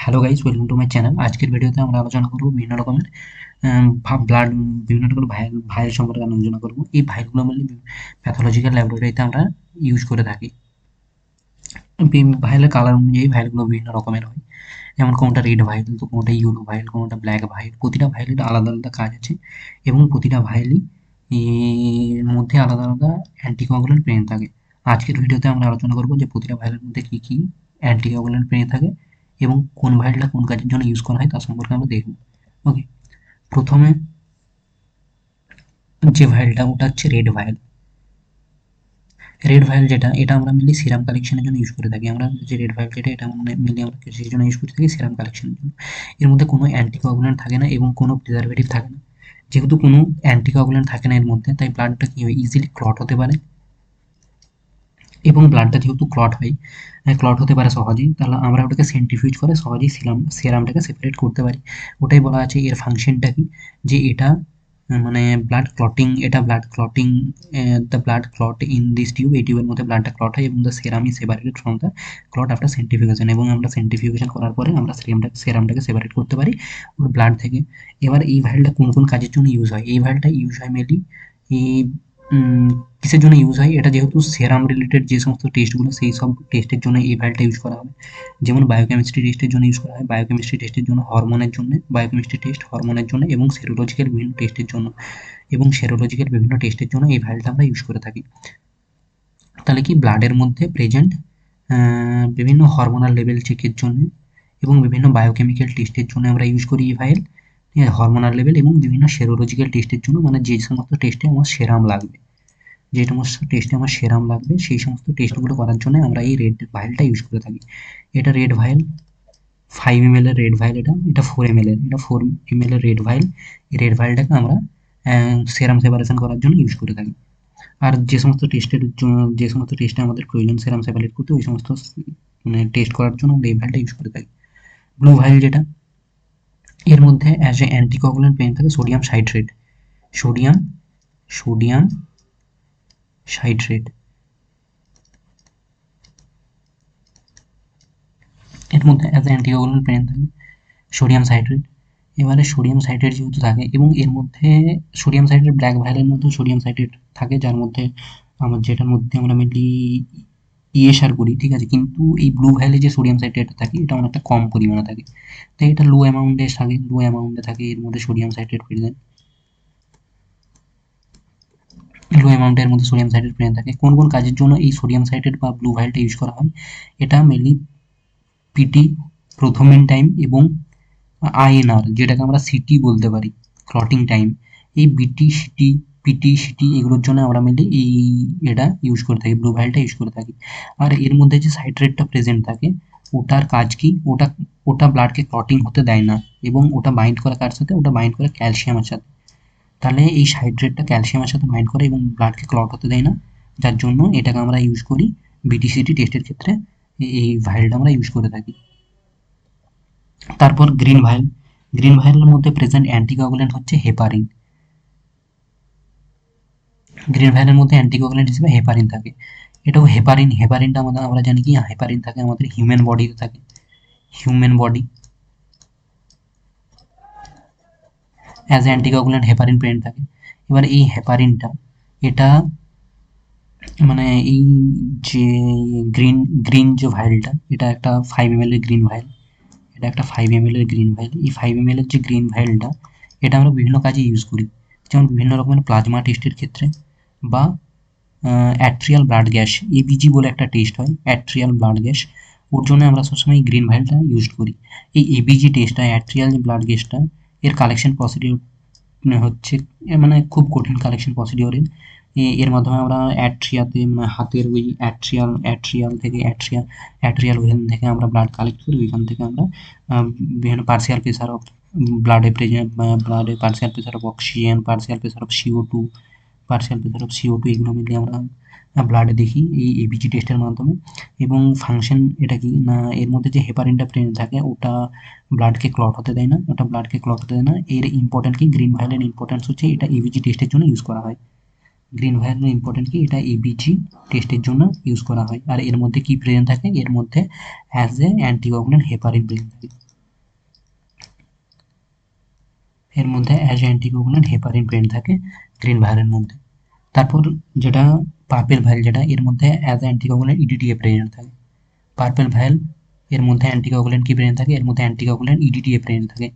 Hello guys welcome to my channel আজকের ভিডিওতে আমরা আলোচনা করব বিভিন্ন রকমের ব্লাড বিভিন্ন রকমের ভাইল ভাইল সম্পর্কে আলোচনা করব। এই ভাইলগুলো মানে প্যাথোলজিক্যাল ল্যাবরেটরিতে আমরা ইউজ করে থাকি। ভাইলের কালার অনুযায়ী ভাইলগুলো বিভিন্ন রকমের হয়। যেমন কোনটা রেড ভাইল তো কোনটা ইউলো ভাইল কোনটা ব্ল্যাক ভাইল প্রতিটা ভাইলের আলাদা আলাদা কাজ আছে এবং প্রতিটা ভাইলই মধ্যে আলাদা আলাদা অ্যান্টিকোয়াগুলেন্ট প্রেন থাকে। আজকের ভিডিওতে আমরা আলোচনা করব যে প্রতিটা ভাইলের মধ্যে কী কী অ্যান্টিকোয়াগুলেন্ট প্রেন থাকে। এবং কোন ভাইলটা কোন কাজের জন্য ইউজ করা হয় তার সম্পর্কে আমরা দেখব। ওকে প্রথমে যে ভাইলটা ওটা হচ্ছে রেড ভাইল রেড ভাইল যেটা, এটা আমরা মেনলি সিরাম কালেকশনের জন্য ইউজ করে থাকি। আমরা যে রেড ভাইল যেটা, এটা মেনলি আমরা কৃষির জন্য ইউজ করে থাকি সিরাম কালেকশনের জন্য। এর মধ্যে কোনো অ্যান্টিকোয়াগুলেন্ট থাকে না এবং কোনো প্রিজারভেটিভ থাকে না। যেহেতু কোনো অ্যান্টিকোয়াগুলেন্ট থাকে না এর মধ্যে, তাই ব্লাডটা কী হয় ইজিলি ক্লট হতে পারে। এবং ব্লাডটা যেহেতু ক্লট হয় ক্লট হতে পারে সহজেই, তাহলে আমরা ওটাকে সেন্ট্রিফিউজ করে সহজেই সিরাম সেরামটাকে সেপারেট করতে পারি। ওটাই বলা আছে এর ফাংশনটা কি? যে এটা মানে ব্লাড ক্লটিং এটা blood clotting the blood clot in this tube এই টিউবের মধ্যে ব্লাডটা ক্লট হয় এবং the serum is separated from the clot after centrifugation এবং আমরা সেন্টিফিকেশন করার পরে আমরা সেরামটা সেরামটাকে সেপারেট করতে পারি ওর ব্লাড থেকে। এবার এই ভাইলটা কোন কোন কাজের জন্য ইউজ হয়? এই ভাইলটা ইউজ হয় মেনলি এই কিসের জন্য ইউজ হয়? এটা যেহেতু সেরাম রিলেটেড যে সমস্ত টেস্টগুলো সেই সব টেস্টের জন্য এই ফাইলটা ইউজ করা হবে যেমন বায়োকেমিস্ট্রি টেস্টের জন্য ইউজ করা হয়। বায়োকেমিস্ট্রি টেস্টের জন্য হরমোনের জন্য বায়োকেমিস্ট্রি টেস্ট হরমোনের জন্য এবং সেরোলজিক্যাল বিভিন্ন টেস্টের জন্য। এবং সেরোলজিক্যাল বিভিন্ন টেস্টের জন্য এই ফাইলটা আমরা ইউজ করে থাকি। তাহলে কি ব্লাডের মধ্যে প্রেজেন্ট বিভিন্ন হরমোনাল লেভেল চেকের জন্য এবং বিভিন্ন বায়োকেমিক্যাল টেস্টের জন্য আমরা ইউজ করি এই ফাইল হরমোনাল লেভেল এবং বিভিন্ন সেরোলজিক্যাল টেস্টের জন্য মানে যে সমস্ত টেস্টে আমার সেরাম লাগবে। যে সমস্ত টেস্টে আমার সেরাম লাগবে, সেই সমস্ত টেস্টগুলো করার জন্য আমরা এই রেড ভাইলটা ইউজ করে থাকি। এটা রেড ভাইল ফাইভ এম এর রেড ভাইল এটা এটা ফোর এম এর, এটা ফোর এম এর রেড ভাইল এই রেড ভাইলটাকে আমরা সেরাম সেপারেশন করার জন্য ইউজ করে থাকি। আর যে সমস্ত টেস্টের যে সমস্ত টেস্টে আমাদের প্রয়োজন সেরাম সেপারেট করতে, ওই সমস্ত মানে টেস্ট করার জন্য আমরা এই ভাইলটা ইউজ করে থাকি। ব্লু ভাইল যেটা এর মধ্যে অ্যাজ এ অ্যান্টিকোগুলেন্ট পেন থাকে sodium citrate sodium sodium citrate এর মধ্যে অ্যাজ এ অ্যান্টিকোগুলেন্ট পেন থাকে সোডিয়াম সাইট্রেট এবারে সোডিয়াম সাইট্রেট যেহেতু থাকে এবং এর মধ্যে সোডিয়াম সাইট্রেট ব্ল্যাক ভাইলের মধ্যে সোডিয়াম সাইট্রেট থাকে, যার মধ্যে আমার যেটার মধ্যে আমরা মেনলি ইএসআর করি, ঠিক আছে? কিন্তু এই ব্লু ভাইলে যে সোডিয়াম সাইট্রেট থাকে, এটা অনেকটা কম পরিমাণে থাকে। তাই এটা লো অ্যামাউন্টে থাকে লো অ্যামাউন্টে থাকে, এর মধ্যে সোডিয়াম সাইট্রেট দেন লো অ্যামাউন্টের মধ্যে সোডিয়াম সাইট্রেট প্রেজেন্ট থাকে। কোন কোন কাজের জন্য এই সোডিয়াম সাইট্রেট বা ব্লু ভাইলটা ইউজ করা হয়? এটা মেনলি পিটি প্রথমেন টাইম এবং আইএনআর যেটাকে আমরা সিটি বলতে পারি ক্লটিং টাইম এই বিটি সিটি পিটি সিটি এগুলোর জন্য আমরা মেনলি এই এটা ইউজ করে থাকি ব্লু ভাইলটা ইউজ করে থাকি। আর এর মধ্যে যে সাইট্রেটটা প্রেজেন্ট থাকে, ওটার কাজ কি? ওটা ওটা ব্লাডকে ক্লটিং হতে দেয় না এবং ওটা বাইন্ড করে কার সাথে? ওটা বাইন্ড করে ক্যালসিয়ামের সাথে। তাহলে এই সাইড্রেটটা ক্যালসিয়ামের সাথে বাইন্ড করে এবং ব্লাডকে ক্লট হতে দেয় না, যার জন্য এটাকে আমরা ইউজ করি বিটিসিটি টেস্টের ক্ষেত্রে। এই ভাইলটা আমরা ইউজ করে থাকি। তারপর গ্রিন ভাইল গ্রিন ভাইলের মধ্যে প্রেজেন্ট অ্যান্টিকোগুলেন্ট হচ্ছে হেপারিন গ্রিন ভাইলের মধ্যে অ্যান্টিকোগুলেন্ট হিসেবে হেপারিন থাকে। এটাও হেপারিন হেপারিনটা আমাদের, আমরা জানি কি হেপারিন থাকে আমাদের হিউম্যান বডিতে থাকে। Human body as anticoagulant heparin present থাকে। এবার এই হেপারিনটা এটা মানে এই যে গ্রিন গ্রিন যে ভাইলটা এটা একটা ফাইভ এম এর গ্রিন ভাইল এটা একটা ফাইভ এম এর গ্রিন ভাইল এই ফাইভ এম এর যে গ্রিন ভাইলটা এটা আমরা বিভিন্ন কাজে ইউজ করি। যেমন বিভিন্ন রকমের প্লাজমা টেস্টের ক্ষেত্রে বা অ্যাট্রিয়াল ব্লাড গ্যাস এবিজি বলে একটা টেস্ট হয় অ্যাট্রিয়াল ব্লাড গ্যাস ওর জন্য আমরা সবসময় গ্রিন ভাইলটা ইউজ করি। এই এবিজি টেস্টটা অ্যাট্রিয়াল ব্লাড গ্যাসটা এর কালেকশন প্রসিডিওর হচ্ছে মানে খুব কঠিন কালেকশন প্রসিডিওরের এর। মাধ্যমে আমরা অ্যাট্রিয়াতে মানে হাতের ওই অ্যাট্রিয়াল অ্যাট্রিয়াল থেকে অ্যাট্রিয়া অ্যাট্রিয়াল ভেন থেকে আমরা ব্লাড কালেক্ট করি। ওইখান থেকে আমরা বিভিন্ন পার্সিয়াল প্রেসার অফ ব্লাডে present ব্লাডে partial pressure of oxygen partial pressure of CO two partial pressure of CO two এগুলো মিলিয়ে আমরা ব্লাডে দেখি এই এবিজি টেস্টের মাধ্যমে। এবং ফাংশন এটা কি না, এর মধ্যে যে হেপারিনটা প্রেজেন্ট থাকে, ওটা ব্লাডকে ক্লট হতে দেয় না, ওটা ব্লাডকে ক্লট হতে দেয় না। এর ইম্পর্টেন্ট কি? গ্রিন ভাইলের ইম্পর্টেন্স হচ্ছে এটা এবিজি টেস্টের জন্য ইউজ করা হয়। গ্রিন ভায়াল ইম্পর্টেন্ট কি? এটা এবিজি টেস্টের জন্য ইউজ করা হয়। আর এর মধ্যে কি প্রেজেন্ট থাকে? এর মধ্যে as a anticoagulant heparin present থাকে। এর মধ্যে অ্যাজ অ্যান্টিকোগুলেন্ট হেপারিন প্রেজেন্ট থাকে। গ্রিন ভায়ালের মধ্যে। তারপর যেটা পার্পেল ভায়াল যেটা, এর মধ্যে অ্যাজ অ্যান্টিকোগুলেন্ট ইডিটিএ প্রেজেন্ট থাকে। পার্পেল ভায়াল এর মধ্যে অ্যান্টিকোগুলেন্ট কি প্রেজেন্ট থাকে? এর মধ্যে অ্যান্টিকোগুলেন্ট ইডিটিএ প্রেজেন্ট থাকে।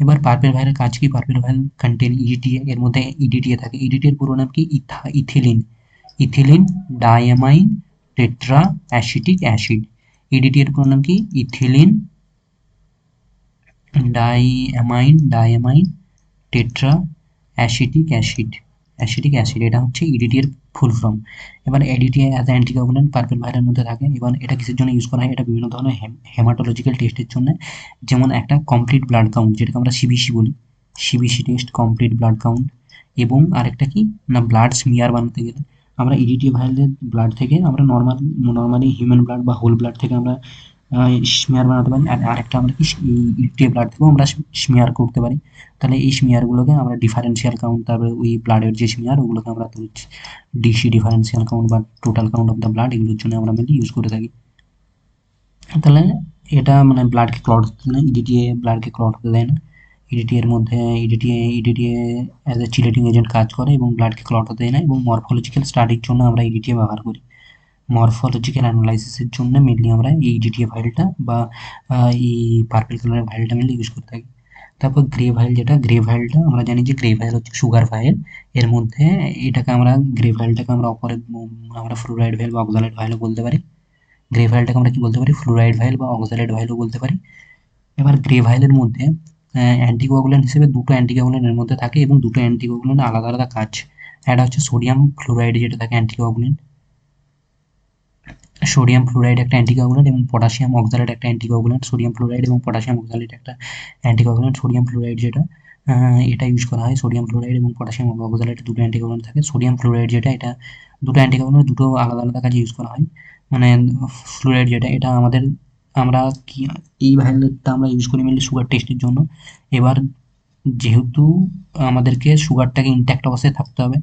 এবার পার্পেল ভাইলের কাজ কি? পার্পেল ভাইল কন্টেন ইডিটিএ এর মধ্যে ইডিটিএ থাকে। ইডিটিএর পুরো নাম কি? ইথা, ethylene. Ethylene diamine tetra acetic acid EDT এর পুরো নাম কি? Ethylene diamine diamine tetra acetic acid acetic acid, এটা হচ্ছে ইডিটি এর ফুল ফর্ম। এবার EDT as anticoagulant purple vial মধ্যে থাকে। এবং এটা কিসের জন্য ইউজ করা হয়? এটা বিভিন্ন ধরনের হেমাটোলজিক্যাল টেস্টের জন্য। যেমন একটা কমপ্লিট ব্লাড কাউন্ট যেটাকে আমরা সিবিসি বলি। CBC test complete blood count এবং আরেকটা কি? না ব্লাড স্মিয়ার বানাতে গেলে। আমরা ইডিটি ভাইরালের ব্লাড থেকে আমরা নর্মাল নর্মালি হিউম্যান ব্লাড বা হোল ব্লাড থেকে আমরা স্মিয়ার বানাতে পারি আর আরেকটা আমরা কি ইডিটি ব্লাড থেকেও আমরা স্মিয়ার করতে পারি। তাহলে এই স্মিয়ারগুলোকে আমরা ডিফারেন্সিয়াল কাউন্ট তারপরে ওই ব্লাডের যে স্মিয়ার ওগুলোকে আমরা ডিসি ডিফারেন্সিয়াল কাউন্ট বা total count of the blood এগুলোর জন্য আমরা মেনলি ইউজ করে থাকি। তাহলে এটা মানে ব্লাডকে ক্লট হতে ইডিটিএ ব্লাডকে ক্লট হতে দেয় না। ইডিটি এর মধ্যে EDTA EDTA as a chelating agent কাজ করে এবং ব্লাডকে ক্লট হতে দেয় না এবং মরফোলজিক্যাল স্টাডির জন্য আমরা ইডিটিএ ব্যবহার করি। মরফোলজিক্যাল অ্যানালাইসিসের জন্য মেনলি আমরা এই ইডিটিএ ফাইলটা বা এই পার্পেল কালারের ফাইলটা মেনলি ইউজ করে থাকি। তারপর গ্রে ভাইল যেটা গ্রে ভাইলটা আমরা জানি যে গ্রে ভাইল হচ্ছে সুগার ভাইল এর মধ্যে এটাকে আমরা গ্রে ভাইলটাকে আমরা অপরে আমরা ফ্লুরাইড ভাইল বা অক্সালাইড ভাইলও বলতে পারি। গ্রে ভাইলটাকে আমরা কি বলতে পারি? ফ্লুরাইড ভাইল বা অক্সালাইড ভাইলও বলতে পারি। এবার গ্রে ভাইলের মধ্যে অ্যান্টিকোয়াগুলেন্ট হিসেবে দুটো অ্যান্টিকোয়াগুলেন্ট এর মধ্যে থাকে এবং দুটো অ্যান্টিকোয়াগুলেন্ট আলাদা আলাদা কাজ। একটা হচ্ছে সোডিয়াম ফ্লোরাইড যেটা থাকে অ্যান্টিকোয়াগুলেন্ট সোডিয়াম ফ্লোরাইড একটা অ্যান্টিকোয়াগুলেন্ট এবং পটাশিয়াম অক্সালাইড একটা অ্যান্টিকোয়াগুলেন্ট সোডিয়াম ফ্লোরাইড এবং পটাশিয়াম অক্সালাইড একটা অ্যান্টিকোয়াগুলেন্ট সোডিয়াম ফ্লোরাইড যেটা এটা ইউজ করা হয় সোডিয়াম ফ্লোরাইড এবং পটাশিয়াম অক্সালাইড দুটো অ্যান্টিকোয়াগুলেন্ট থাকে। সোডিয়াম ফ্লোরাইড যেটা, এটা দুটো অ্যান্টিকোয়াগুলেন্ট দুটো আলাদা আলাদা কাজে ইউজ করা হয়। মানে ফ্লোরাইড যেটা, এটা আমাদের, আমরা কি, এই ভায়োলেটটা আমরা ইউজ করি মেনলি সুগার টেস্টের জন্য। এবার যেহেতু আমাদেরকে সুগারটাকে ইনট্যাক্ট অবস্থায় থাকতে হবে,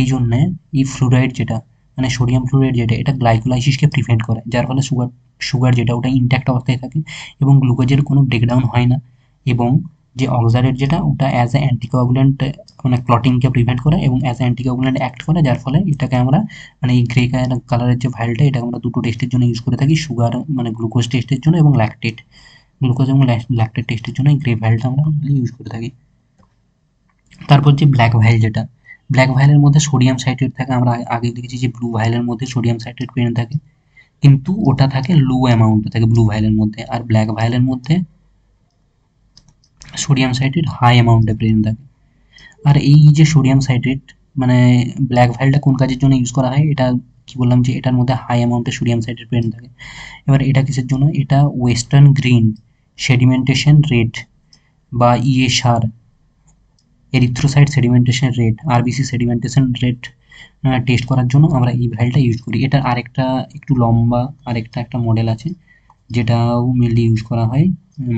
এই জন্যে এই ফ্লোরাইড যেটা মানে সোডিয়াম ফ্লুরাইড যেটা, এটা গ্লাইকোলাইসিসকে প্রিভেন্ট করে, যার ফলে সুগার সুগার যেটা ওটা ইনট্যাক্ট অবস্থায় থাকে এবং গ্লুকোজের কোনো ব্রেকডাউন হয় না এবং যে অক্সালেট যেটা, ওটা অ্যাজ এ অ্যান্টিকোয়াগুলেন্ট মানে ক্লটিংকে প্রিভেন্ট করে এবং অ্যাজ এ অ্যান্টিকোয়াগুলেন্ট অ্যাক্ট করে, যার ফলে এটাকে আমরা মানে এই গ্রে কালারের যে ভাইলটা এটা আমরা দুটো টেস্টের জন্য ইউজ করে থাকি সুগার মানে গ্লুকোজ টেস্টের জন্য এবং ল্যাকটেট গ্লুকোজ এবং ল্যাকটেট টেস্টের জন্য এই গ্রে ভাইলটা আমরা ইউজ করে থাকি। তারপর যে ব্ল্যাক ভাইল যেটা ব্ল্যাক ভাইলের মধ্যে সোডিয়াম সাইট্রেট থাকে, আমরা আগে দেখেছি যে ব্লু ভাইলের মধ্যে সোডিয়াম সাইট্রেট পেন থাকে, কিন্তু ওটা থাকে লো অ্যামাউন্টে থাকে ব্লু ভাইলের মধ্যে, আর ব্ল্যাক ভাইলের মধ্যে সোডিয়াম সাইট্রেট হাই অ্যামাউন্টে প্রেজেন্ট থাকে। আর এই যে সোডিয়াম সাইট্রেট মানে ব্ল্যাক ভাইলটা কোন কাজের জন্য ইউজ করা হয়, এটা কি বললাম যে এটার মধ্যে হাই অ্যামাউন্টে সোডিয়াম সাইট্রেট প্রেজেন্ট থাকে। এবার এটা কিসের জন্য? এটা ওয়েস্টার্ন গ্রিন সেডিমেন্টেশন রেট বা ESR erythrocyte sedimentation rate RBC sedimentation rate test করার জন্য আমরা এই ভাইলটা ইউজ করি। এটা আরেকটা একটু লম্বা, আরেকটা একটা মডেল আছে, যেটাও মেনলি ইউজ করা হয়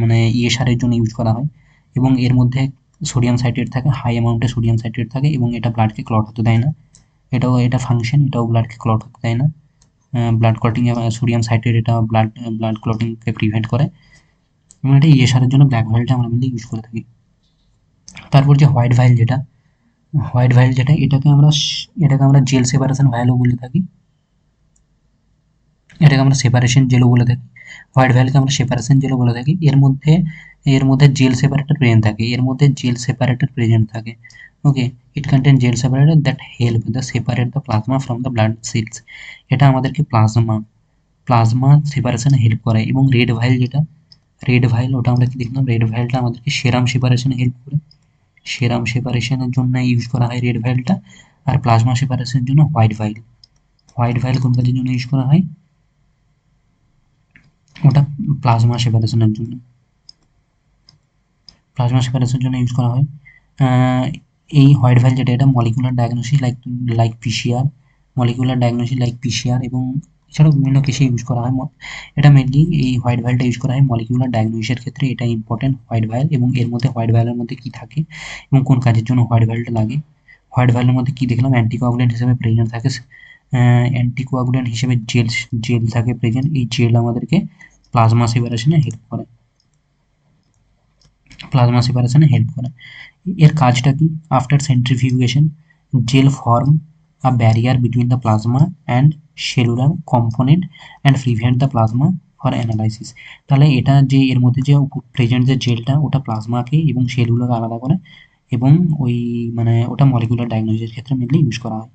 মানে ইএসআরের জন্য ইউজ করা হয়। এবং এর মধ্যে সোডিয়াম সাইট্রেট থাকে হাই অ্যামাউন্টে সোডিয়াম সাইট্রেট থাকে এবং এটা ব্লাডকে ক্লট হতে দেয় না। এটাও এটা ফাংশন এটাও ব্লাডকে ক্লট হতে দেয় না। ব্লাড ক্লটিং সোডিয়াম সাইট্রেট এটা ব্লাড ব্লাড ক্লটিংকে প্রিভেন্ট করে। এবং এটা ইএসআরের জন্য ব্ল্যাক ভাইলটা আমরা মেনলি ইউজ করে থাকি। তারপর যে হোয়াইট ভাইল যেটা হোয়াইট ভাইল যেটা, এটাকে আমরা এটাকে আমরা জেল সেপারেশন ভাইলও বলে থাকি। এটাকে আমরা সেপারেশন জেলও বলে থাকি। হোয়াইট ভাইলকে আমরা সেপারেশন জেলও বলে থাকি। এর মধ্যে এর মধ্যে জেল সেপারেটর প্রেজেন্ট থাকে। এর মধ্যে জেল সেপারেটর প্রেজেন্ট থাকে। Okay it contain gel separator that help the separate the plasma from the blood cells এটা আমাদেরকে প্লাজমা প্লাজমা সেপারেশনে হেল্প করে এবং রেড ভাইল যেটা রেড ভাইল ওটা আমরা কি দেখলাম? রেড ভাইলটা আমাদেরকে সেরাম সেপারেশনে হেল্প করে। সেরাম সেপারেশনের জন্য ইউজ করা হয় রেড ভাইলটা আর প্লাজমা সেপারেশনের জন্য হোয়াইট ভাইল হোয়াইট ভাইল কোন কাজের জন্য ইউজ করা হয়। ওটা প্লাজমা সেপারেশনের জন্য। প্লাজমা সেপারেশনের জন্য ইউজ করা হয়। এই হোয়াইট ভাইল যেটা, এটা molecular diagnosis like like PCR molecular diagnosis like PCR এবং এছাড়াও বিভিন্ন কেসে ইউজ করা হয়। এটা মেনলি এই হোয়াইট ভাইলটা ইউজ করা হয়। মলিকুলার ডায়াগনোসিসের ক্ষেত্রে এটা ইম্পর্টেন্ট হোয়াইট ভাইল এবং এর মধ্যে হোয়াইট ভাইলের মধ্যে কি থাকে এবং কোন কাজের জন্য হোয়াইট ভাইলটা লাগে? হোয়াইট ভ্যালের মধ্যে কি দেখলাম? অ্যান্টিকোয়াগুলেন্ট হিসেবে প্রেজেন্ট থাকে। অ্যান্টিকোয়াগুলেন্ট হিসেবে জেল জেল থাকে প্রেজেন্ট এই জেল আমাদেরকে প্লাজমা সেপারেশনে হেল্প করে। প্লাজমা সেপারেশনে হেল্প করে। এর কাজটা কি? After centrifugation gel form a barrier between the plasma and cellular component and prevent the plasma for analysis তাহলে এটা যে এর মধ্যে যে প্রেজেন্ট যে জেলটা ওটা প্লাজমাকে এবং সেলুলাকে আলাদা করে এবং ওই মানে ওটা মলিকুলার ডায়াগনোসিসের ক্ষেত্রে মেনলি ইউজ করা হয়।